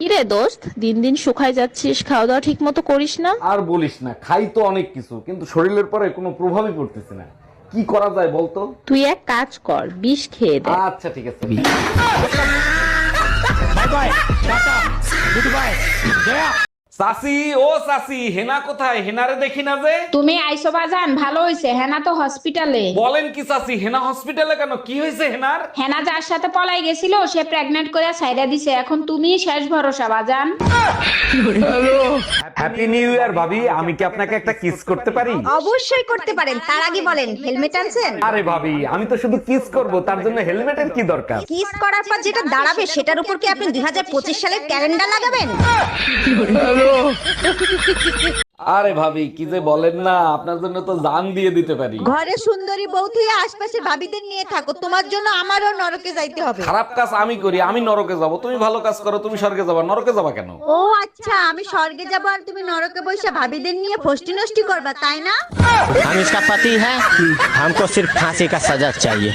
কিরে দোস্ত দিন দিন শুকায় যাচ্ছিস খাওয়া দাওয়া ঠিক মতো করিস না? আর বলিস না খাই তো অনেক কিছু কিন্তু শরীরের পরে কোনো প্রভাবই পড়তেছে না। কি করা যায় বলতো? তুই এক কাজ কর বিষ খেয়ে দে। আচ্ছা ঠিক আছে। চাচি ও চাচি হেনা কোথায়? হেনারে দেখি না যে। তুমি আইসো বাজান ভালো হইছে হেনা তো হসপিটালে বলেন কি চাচি হেনা হসপিটালে কেন? কি হয়েছে হেনার? হেনা যার সাথে পলাই গেছিল সে প্রেগনেন্ট করে সাইডা দিছে। এখন তুমি শেষ ভরসা বাজান। হ্যাপি নিউ ইয়ার ভাবি। আমি কি আপনাকে একটা কিস করতে পারি? অবশ্যই করতে পারেন। তার আগে বলেন হেলমেট আনছেন? আরে ভাবি আমি তো শুধু কিস করব তার জন্য হেলমেটের কি দরকার? কিস করার পর যেটা দাঁড়াবে সেটার উপর কি আপনি দুই হাজার পঁচিশ সালের ক্যালেন্ডার লাগাবেন? আরে ভাবি কি যে বলেন না আপনার জন্য তো জান দিয়ে দিতে পারি ঘরে সুন্দরী বউ থেকে আশপাশের ভাবিদের নিয়ে থাকো তোমার জন্য আমারও নরকে যাইতে হবে খারাপ কাজ আমি করি আমি নরকে যাব তুমি ভালো কাজ করো তুমি স্বর্গে যাবা নরকে যাবা কেন ও আচ্ছা আমি স্বর্গে যাব আর তুমি নরকে বসে ভাবিদের নিয়ে ফষ্টি নষ্টি করবা তাই না हम इसका पति है हमको सिर्फ फांसी का सजा चाहिए